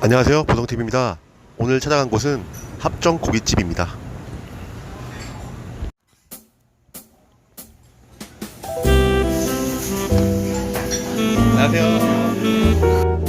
안녕하세요. 보성TV입니다. 오늘 찾아간 곳은 합정 고깃집입니다. 안녕하세요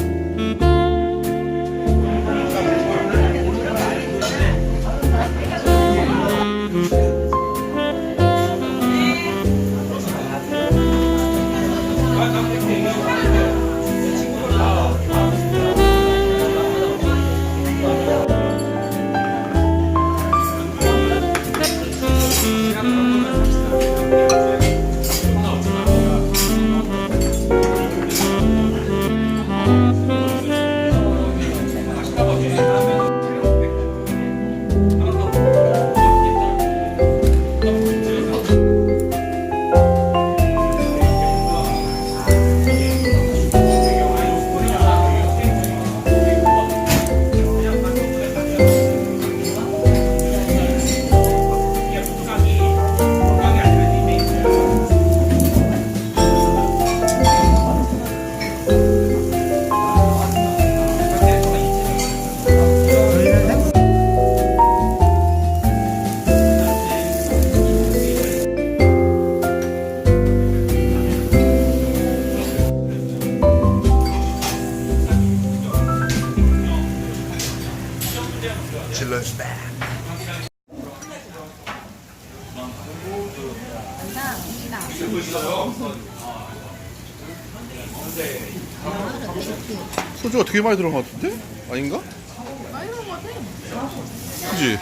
질러스 백 소주가 되게 많이 들어간 것 같은데? 아닌가? 많이 먹은 것 같아. 그지?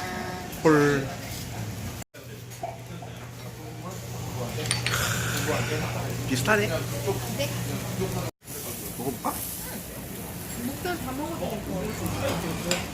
헐. 비슷하네 먹어볼까? 목살 다 먹어도 될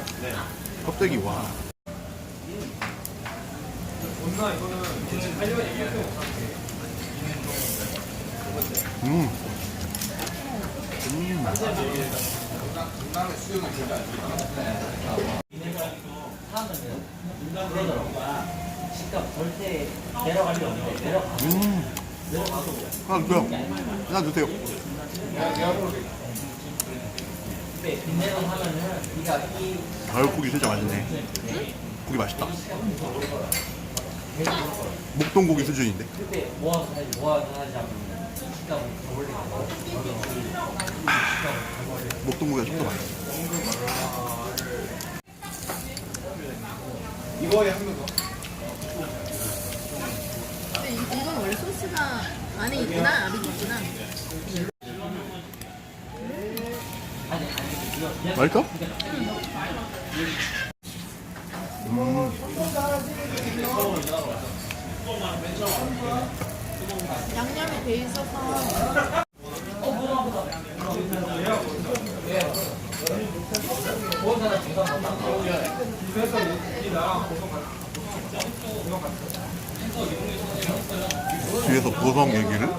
껍데기 와. 음. 음. 하나 주세요. 하나 주세요. 아유 고기 진짜 맛있네. 고기 맛있다. 목동 고기 수준인데. 목동 고기가 좀더 맛있어. 근데 이, 이건 원래 소스가 안에 있구나, 아비도 있구나. 맛있어? 양념이 돼 있어서 뒤에서 보성 얘기를?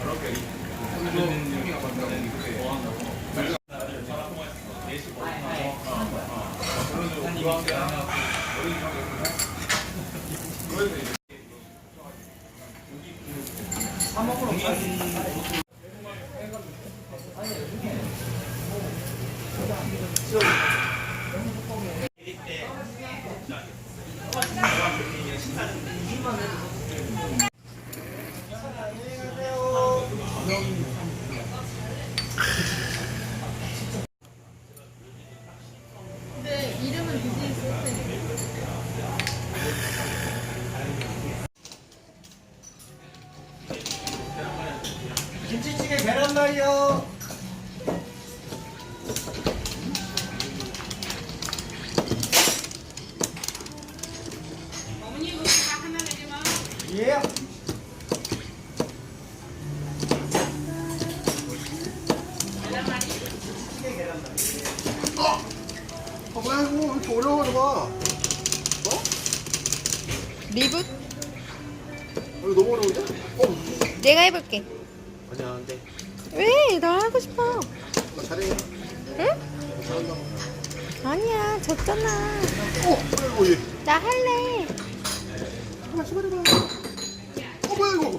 그렇게 형이 아마 그렇게 안녕하세요. 김치찌개 계란말이요. 예. 아 뭐야 이거 왜 이렇게 어려워 봐 리붓? 이거 너무 어려운데? 어 내가 해볼게. 아니야 안돼 왜? 나 하고 싶어. 나 잘해 응? 아니야, 졌잖아. 어 뭐야 이거 얘 나 할래. 잠깐만 시발해봐 어 뭐야 이거